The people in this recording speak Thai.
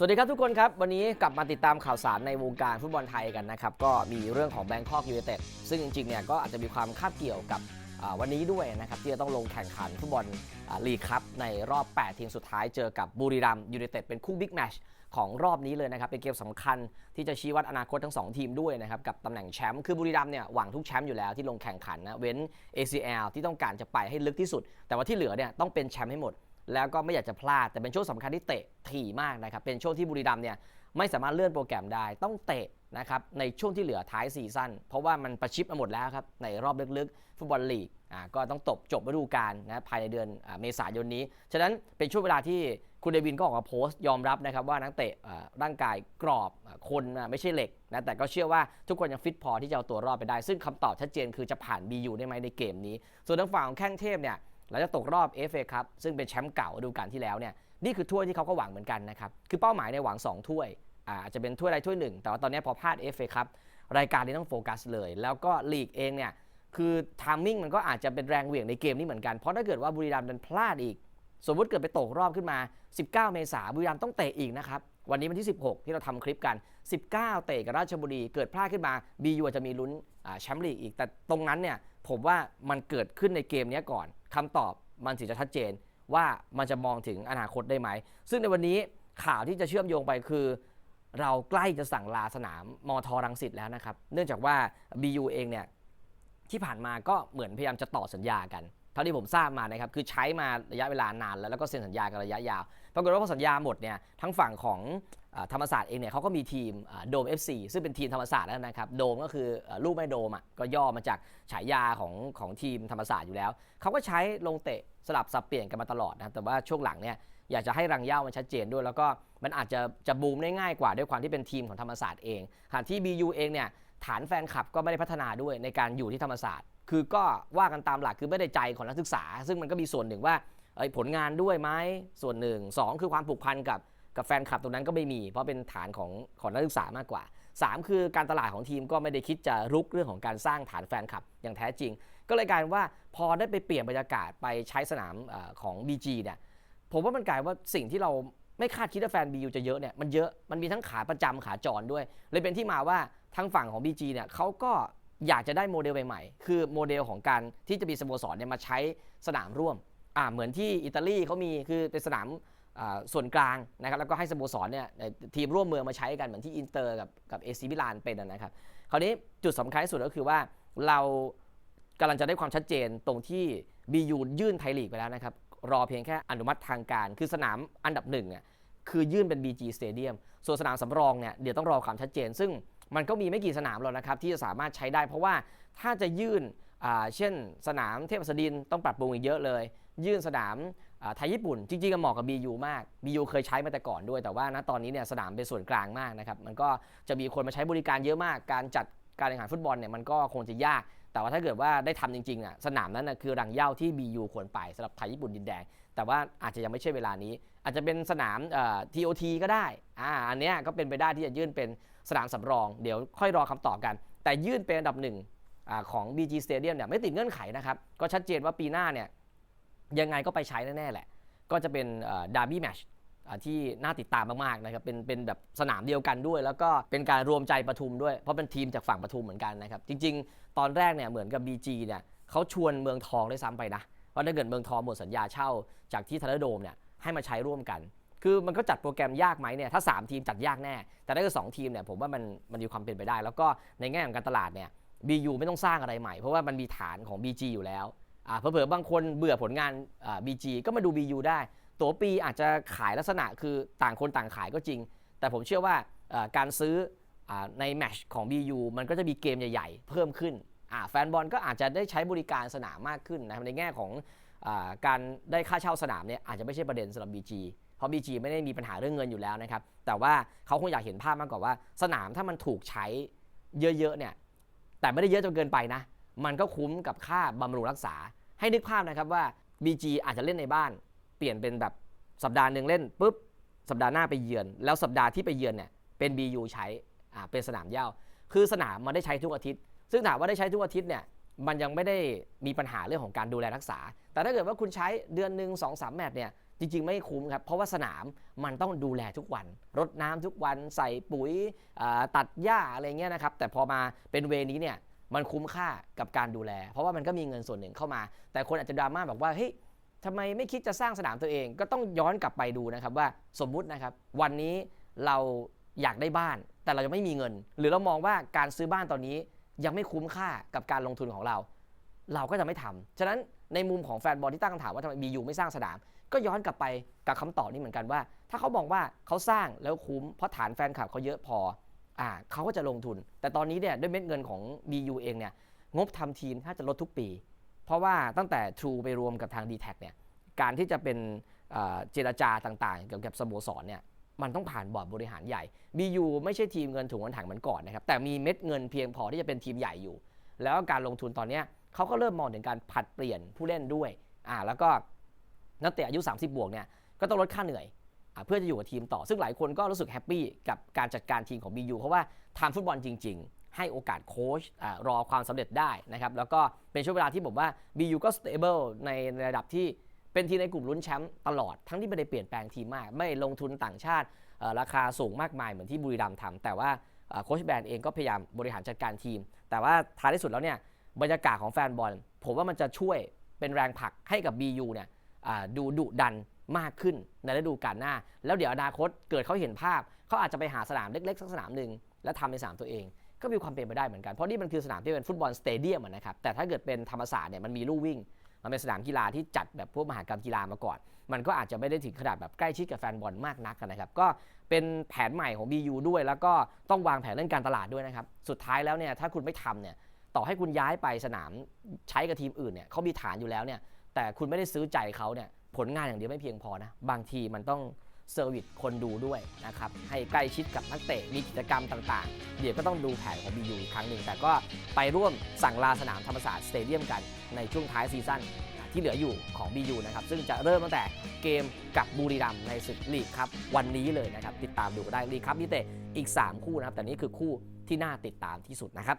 สวัสดีครับทุกคนครับ วันนี้กลับมาติดตามข่าวสารในวงการฟุตบอลไทยกันนะครับ ก็มีเรื่องของแบงคอกยู n นเต็ดซึ่งจริงๆเนี่ยก็อาจจะมีความคาบเกี่ยวกับวันนี้ด้วยนะครับที่จะต้องลงแข่งขันฟุตบอลลีกครับในรอบ 8 ทีมสุดท้ายเจอกับบุรีรัมยู n นเต็ดเป็นคู่บิ๊กแมชของรอบนี้เลยนะครับ เป็นเกมสำคัญที่จะชี้วัดอนาคตทั้ง 2 ทีมด้วยนะครับ กับตำแหน่งแชมป์คือบุรีรัมเนี่ยหวังทุกแชมป์อยู่แล้วที่ลงแข่งขันนะเว้น ACL ที่ต้องการจะไปให้ลึกที่สุด แต่ว่าที่เหลือเนี่ยต้องเป็นแชมป์ให้หมด แล้วก็ไม่อยากจะพลาด แต่เป็นช่วงสำคัญที่เตะถี่มากนะครับ เป็นช่วงที่บุรีรัมย์เนี่ยไม่สามารถเลื่อนโปรแกรมได้ ต้องเตะนะครับในช่วงที่เหลือท้ายซีซั่น เพราะว่ามันประชิดมาหมดแล้วครับ ในรอบลึกๆ ฟุตบอลลีกอ่าก็ต้องตบจบฤดูกาลนะภายในเดือนอเมษายนนี้ ฉะนั้นเป็นช่วงเวลาที่คุณเดวินก็ออกมาโพสต์ยอมรับนะครับว่านักเตะอ่าร่างกายกรอบคนไม่ใช่เหล็กนะแต่ก็เชื่อว่าทุกคนยังฟิตพอที่จะเอาตัวรอดไปได้ ซึ่งคำตอบชัดเจนคือจะผ่าน BU ได้ไหมในเกมนี้ ส่วนทางฝั่งของแข้งเทพเนี่ย หลังจากตกรอบ FA ครับซึ่งเป็นแชมป์เก่าดูกาลที่แล้วเนี่ยนี่คือถ้วยที่เขาก็หวังเหมือนกันนะครับคือเป้าหมายในหวัง 2 ถ้วยอาจจะเป็นถ้วยใดถ้วยหนึ่ง แต่ว่าตอนนี้พอพลาด FA ครับรายการนี้ต้องโฟกัสเลย แล้วก็ลีกเองเนี่ยคือทามมิ่งมันก็อาจจะเป็นแรงเหวี่ยงในเกมนี้เหมือนกัน เพราะถ้าเกิดว่าบุรีรัมย์มันพลาดอีก สมมติเกิดไปตกรอบขึ้นมา 19 เมษายนบุรีรัมย์ต้องเตะอีกนะครับวันนี้วันที่ 16 ที่เราทำคลิปกัน 19 เตะกับราชบุรี เกิดพลาดขึ้นมา BU อาจจะมีลุ้นแชมป์ลีกอีก แต่ตรงนั้นเนี่ย ผมว่ามันเกิดขึ้นในเกมนี้ก่อนคำตอบมันถึงจะชัดเจนว่ามันจะมองถึงอนาคตได้ไหม ซึ่งในวันนี้ข่าวที่จะเชื่อมโยงไปคือ เราใกล้จะสั่งลาสนามมทรังสิตแล้วนะครับ เนื่องจากว่า BU เองเนี่ยที่ผ่านมาก็เหมือนพยายามจะต่อสัญญากัน เท่าที่ผมทราบมานะครับ คือใช้มาระยะเวลานานแล้วแล้วก็เซ็นสัญญากันระยะยาว ปรากฏว่าพอสัญญาหมดเนี่ยทั้งฝั่งของ ธรรมศาสตร์เองเนี่ยเขาก็มีทีมโดม FC ซึ่งเป็นทีมธรรมศาสตร์แล้วนะครับโดมก็คือลูกแม่โดมอะก็ย่อมาจากฉายาของของทีมธรรมศาสตร์อยู่แล้วเขาก็ใช้ลงเตะสลับสับเปลี่ยนกันมาตลอดนะครับแต่ว่าช่วงหลังเนี่ยอยากจะให้รังเย้ามันชัดเจนด้วย แล้วก็มันอาจจะจะบูมได้ง่ายกว่าด้วยความที่เป็นทีมของธรรมศาสตร์เองขณะที่ BU เองเนี่ยฐานแฟนคลับก็ไม่ได้พัฒนาด้วยในการอยู่ที่ธรรมศาสตร์ คือก็ว่ากันตามหลักคือไม่ได้ใจของนักศึกษา ซึ่งมันก็มีส่วนหนึ่งว่าเอ้ผลงานด้วยไหมส่วนหนึ่งสองคือความผูกพันกับ กับแฟนคลับตรงนั้นก็ไม่มี เพราะเป็นฐานของของนักศึกษามากกว่าสามคือการตลาดของทีมก็ไม่ได้คิดจะรุกเรื่องของการสร้างฐานแฟนคลับอย่างแท้จริง ก็เลยกลายว่าพอได้ไปเปลี่ยนบรรยากาศไปใช้สนามอของ BG เนี่ยผมว่ามันกลายว่าสิ่งที่เราไม่คาดคิดว่าแฟน BU จะเยอะเนี่ยมันเยอะมันมีทั้งขาประจำขาจรด้วย เลยเป็นที่มาว่าทางฝั่งของ BG เนี่ยเขาก็อยากจะได้โมเดลใหม่ๆ คือโมเดลของการที่จะมีสโมสรเนี่ยมาใช้สนามร่วมอ่าเหมือนที่อิตาลีเขามีคือเป็นสนาม ส่วนกลางนะครับแล้วก็ให้สโมสรเนี่ยทีมร่วมเมืองมาใช้กันเหมือนที่อินเตอร์กับกับเอซิมิลานเป็นนะครับคราวนี้จุดสำคัญที่สุดก็คือว่าเรากำลังจะได้ความชัดเจนตรงที่ BU ยื่นไทยลีกไปแล้วนะครับรอเพียงแค่อนุมัติทางการ คือสนามอันดับหนึ่งเนี่ยคือยื่นเป็น BG Stadium ส่วนสนามสำรองเนี่ยเดี๋ยวต้องรอความชัดเจน ซึ่งมันก็มีไม่กี่สนามหรอกนะครับที่จะสามารถใช้ได้เพราะว่าถ้าจะยื่นเช่นสนามเทพสดินต้องปรับปรุงอีกเยอะเลย ยื่นสนามไทยญี่ปุ่น จริงๆก็เหมาะกับ BU มาก BU เคยใช้มาแต่ก่อนด้วย แต่ว่าณตอนนี้เนี่ยสนามเป็นส่วนกลางมากนะครับ มันก็จะมีคนมาใช้บริการเยอะมาก การจัดการแข่งขันฟุตบอลเนี่ยมันก็คงจะยาก แต่ว่าถ้าเกิดว่าได้ทำจริงๆอะสนามนั้นนะคือรังเย้าที่ BU ควรไปสำหรับไทยญี่ปุ่นดินแดง แต่ว่าอาจจะยังไม่ใช่เวลานี้ อาจจะเป็นสนามเอ่อ TOT ก็ได้อ่าอันเนี้ยก็เป็นไปได้ที่จะยื่นเป็นสนามสำรอง เดี๋ยวค่อยรอคำตอบกัน แต่ยื่นเป็นอันดับหนึ่งอของ BG Stadium เนี่ยไม่ติดเงื่อนไขนะครับ ก็ชัดเจนว่าปีหน้าเนี่ย ยังไงก็ไปใช้แน่ๆแหละ ก็จะเป็นดาร์บี้แมชที่น่าติดตามมากๆนะครับ เป็นเป็นแบบสนามเดียวกันด้วย แล้วก็เป็นการรวมใจปทุมด้วย เพราะเป็นทีมจากฝั่งปทุมเหมือนกันนะครับ จริง ๆ ตอนแรกเนี่ยเหมือนกับ BG เนี่ยเขาชวนเมืองทองได้ซ้ำไปนะว่าะถ้าเกิดเมืองทองหมดสัญญาเช่า จากที่ทันเดอร์โดมเนี่ยให้มาใช้ร่วมกัน คือมันก็จัดโปรแกรมยากไหมเนี่ย ถ้า 3 ทีมจัดยากแน่ แต่ถ้าเกิดสองทีมเนี่ยผมว่ามันมันมีความเป็นไปได้ แล้วก็ในแง่ของการตลาดเนี่ย BU ไม่ต้องสร้างอะไรใหม่ เพราะว่ามันมีฐานของ BG อยู่แล้ว เผลอบางคนเบื่อผลงานอ่า BG ก็มาดู BU ได้ ตัวปีอาจจะขายลักษณะคือต่างคนต่างขายก็จริง แต่ผมเชื่อว่าการซื้ออในแมชของ BU มันก็จะมีเกมใหญ่ๆ เพิ่มขึ้น แฟนบอลก็อาจจะได้ใช้บริการสนามมากขึ้นนะครับในแง่ของอการได้ค่าเช่าสนามเนี่ยอาจจะไม่ใช่ประเด็นสำหรับ BG เพราะ BG ไม่ได้มีปัญหาเรื่องเงินอยู่แล้วนะครับ แต่ว่าเขาคงอยากเห็นภาพมากกว่าว่า สนามถ้ามันถูกใช้เยอะๆเนี่ยแต่ไม่ได้เยอะจนเกินไปนะ มันก็คุ้มกับค่าบำรุงรักษา ให้นึกภาพนะครับว่า BG อาจจะเล่นในบ้าน เปลี่ยนเป็นแบบสัปดาห์หนึ่งเล่นปุ๊บสัปดาห์หน้าไปเยือน แล้วสัปดาห์ที่ไปเยือนเนี่ยเป็น BU ใช้อ่าเป็นสนามเย้าคือสนามมันได้ใช้ทุกอาทิตย์ ซึ่งถามว่าได้ใช้ทุกอาทิตย์เนี่ยมันยังไม่ได้มีปัญหาเรื่องของการดูแลรักษา แต่ถ้าเกิดว่าคุณใช้เดือนหนึ่งสองสามแมตช์เนี่ยจริง ๆ ไม่คุ้มครับ เพราะว่าสนามมันต้องดูแลทุกวัน รดน้ำทุกวันใส่ปุ๋ยตัดหญ้าอะไรเงี้ยนะครับ แต่พอมาเป็นเวนี้เนี่ย มันคุ้มค่ากับการดูแล เพราะว่ามันก็มีเงินส่วนหนึ่งเข้ามา แต่คนอาจจะดราม่าแบบว่าเฮ้ยทำไมไม่คิดจะสร้างสนามตัวเอง ก็ต้องย้อนกลับไปดูนะครับว่าสมมุตินะครับ วันนี้เราอยากได้บ้าน แต่เรายังไม่มีเงิน หรือเรามองว่าการซื้อบ้านตอนนี้ยังไม่คุ้มค่ากับการลงทุนของเรา เราก็จะไม่ทำฉะนั้นในมุมของแฟนบอลที่ตั้งคำถามว่าทำไมบียูไม่สร้างสนาม ก็ย้อนกลับไปกับคำตอบนี้เหมือนกันว่า ถ้าเขามองว่าเขาสร้างแล้วคุ้มเพราะฐานแฟนคลับเขาเยอะพอ อ่าเขาก็จะลงทุน แต่ตอนนี้เนี่ยด้วยเม็ดเงินของ BU เองเนี่ยงบทำทีมถ้าจะลดทุกปี เพราะว่าตั้งแต่ True ไปรวมกับทาง d t แทเนี่ยการที่จะเป็นเจรจาต่างๆ เกี่ยวกับสโมสรเนี่ยมันต้องผ่านบอร์ดบริหารใหญ่ BU ไม่ใช่ทีมเงินถุงเงินถังเหมือนก่อนนะครับแต่มีเม็ดเงินเพียงพอที่จะเป็นทีมใหญ่อยู่ แล้วการลงทุนตอนนี้เขาก็เริ่มมองถึงการผัดเปลี่ยนผู้เล่นด้วยอ่าแล้วก็นักเตะอายุ 30 บวกเนี่ยก็ต้องลดค่าเหนื่อย เพื่อจะอยู่กับทีมต่อซึ่งหลายคนก็รู้สึกแฮปปี้กับการจัดการทีมของ BU เพราะว่าทำฟุตบอลจริง ๆ ให้โอกาสโค้ชอรอความสำเร็จได้นะครับแล้วก็เป็นช่วงเวลาที่ผมว่า BU ก็ stable ในระดับที่เป็นทีมในกลุ่มลุ้นแชมป์ตลอดทั้งที่ไม่ได้เปลี่ยนแปลงทีมมาก ไม่ลงทุนต่างชาติราคาสูงมากมายเหมือนที่บุรีรัมย์ทำแต่ว่าโค้ชแบรนด์เองก็พยายามบริหารจัดการทีม แต่ว่าท้ายที่สุดแล้วเนี่ยบรรยากาศของแฟนบอล ผมว่ามันจะช่วยเป็นแรงผลักให้กับ BU เนี่ยดูดุดัน มากขึ้นในฤดูกาลหน้า แล้วเดี๋ยวอนาคตเกิดเขาเห็นภาพเขาอาจจะไปหาสนามเล็กๆสักสนามหนึ่งแล้วทำในสนามตัวเองก็มีความเป็นไปได้เหมือนกัน เพราะนี่มันคือสนามที่เป็นฟุตบอลสเตเดียมนะครับ แต่ถ้าเกิดเป็นธรรมศาสตร์เนี่ยมันมีลู่วิ่ง มันเป็นสนามกีฬาที่จัดแบบพวกมหากรรมกีฬามาก่อน มันก็อาจจะไม่ได้ถึงขนาดแบบใกล้ชิดกับแฟนบอลมากนักนะครับ ก็เป็นแผนใหม่ของ BU ด้วย แล้วก็ต้องวางแผนเรื่องการตลาดด้วยนะครับ สุดท้ายแล้วเนี่ยถ้าคุณไม่ทำเนี่ย ต่อให้คุณย้ายไปสนามใช้กับทีมอื่นเนี่ยเขามีฐานอยู่แล้วเนี่ย แต่คุณไม่ได้ซื้อใจเขาเนี่ยผลงานอย่างเดียวไม่เพียงพอนะ บางทีมันต้องเซอร์วิสคนดูด้วยนะครับให้ใกล้ชิดกับนักเตะมีกิจกรรมต่างๆ เดี๋ยวก็ต้องดูแผนของ BU อีกครั้งหนึ่ง แต่ก็ไปร่วมสั่งลาสนามธรรมศาสตร์สเตเดียมกันในช่วงท้ายซีซั่นที่เหลืออยู่ของ BU นะครับซึ่งจะเริ่มตั้งแต่เกมกับบุรีรัมย์ในศึกลีกครับวันนี้เลยนะครับติดตามดูได้ลีกครับมีเตะอีก 3 คู่นะครับแต่นี่คือคู่ที่น่าติดตามที่สุดนะครับ